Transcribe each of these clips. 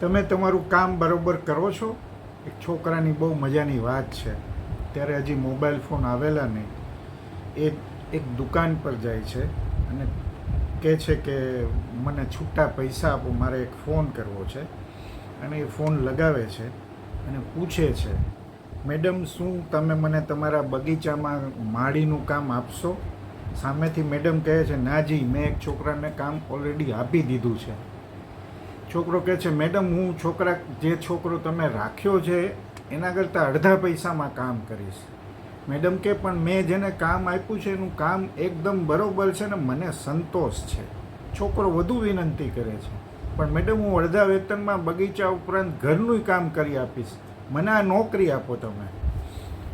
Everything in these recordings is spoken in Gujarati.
તમે તમારું કામ બરાબર કરો છો? એક છોકરાની બહુ મજાની વાત છે. ત્યારે હજી મોબાઈલ ફોન આવેલા નહીં. એ એક દુકાન પર જાય છે અને કહે છે કે મને છૂટા પૈસા આપો, મારે એક ફોન કરવો છે. અને એ ફોન લગાવે છે અને પૂછે છે, મેડમ, શું તમે મને તમારા બગીચામાં માળીનું કામ આપશો? સામેથી મેડમ કહે છે, ના જી, મેં એક છોકરાને કામ ઓલરેડી આપી દીધું છે. છોકરો કહે છે, મેડમ, હું છોકરા, જે છોકરો તમે રાખ્યો છે, એના કરતાં અડધા પૈસામાં કામ કરીશ. મેડમ કે પણ મેં જેને કામ આપ્યું છે, એનું કામ એકદમ બરોબર છે ને મને સંતોષ છે. છોકરો વધુ વિનંતી કરે છે, પણ મેડમ, હું અડધા વેતનમાં બગીચા ઉપરાંત ઘરનું કામ કરી આપીશ. મને આ નોકરી આપો તમે.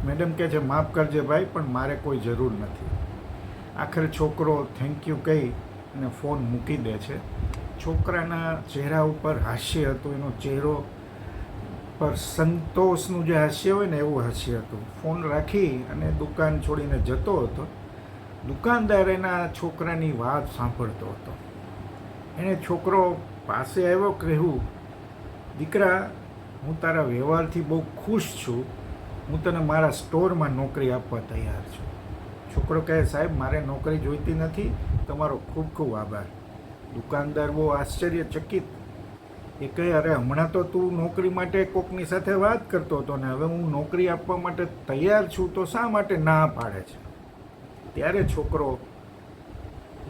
મેડમ કહે છે, માફ કરજે ભાઈ, પણ મારે કોઈ જરૂર નથી. આખરે છોકરો થેન્ક યુ કહી અને ફોન મૂકી દે છે. છોકરાના ચહેરા ઉપર હાસ્ય હતું, એનો ચહેરો પર સંતોષનું જે હાસ્ય હોય ને એવું હાસ્ય હતું. ફોન રાખી અને દુકાન છોડીને જતો હતો. દુકાનદાર એના છોકરાની વાત સાંભળતો હતો. એણે છોકરો પાસે આવ્યો કહેવું દીકરા, હું તારા વ્યવહારથી બહુ ખુશ છું. હું તને મારા સ્ટોરમાં નોકરી આપવા તૈયાર છું. છોકરો કહે, સાહેબ, મારે નોકરી જોઈતી નથી. તમારો ખૂબ ખૂબ આભાર. દુકાનદાર બહુ આશ્ચર્યચકિત. એ કહે અરે, હમણાં તો તું નોકરી માટે કોકની સાથે વાત કરતો હતો ને, હવે હું નોકરી આપવા માટે તૈયાર છું, તો શા માટે ના પાડે છે? ત્યારે છોકરો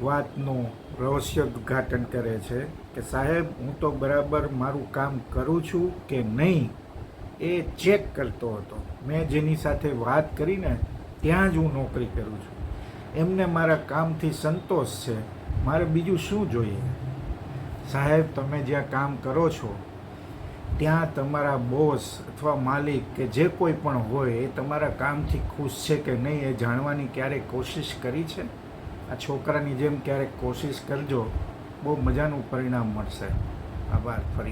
વાતનું રહસ્ય ઉદ્ઘાટન કરે છે કે, સાહેબ, હું તો બરાબર મારું કામ કરું છું કે નહીં? એ ચેક કરતો હતો. મેં જેની સાથે વાત કરીને ત્યાં જ હું નોકરી કરું છું. એમને મારા કામથી સંતોષ છે મારે બીજું શું જોઈએ? સાહેબ, તમે જ્યાં કામ કરો છો, ત્યાં તમારા બોસ અથવા માલિક કે જે કોઈ પણ હોય, એ તમારા કામથી ખુશ છે કે નહીં એ જાણવાની ક્યારેક કોશિશ કરી છે? આ છોકરાની જેમ ક્યારેક કોશિશ કરજો. બહુ મજાનું પરિણામ મળશે. આભાર ફરી.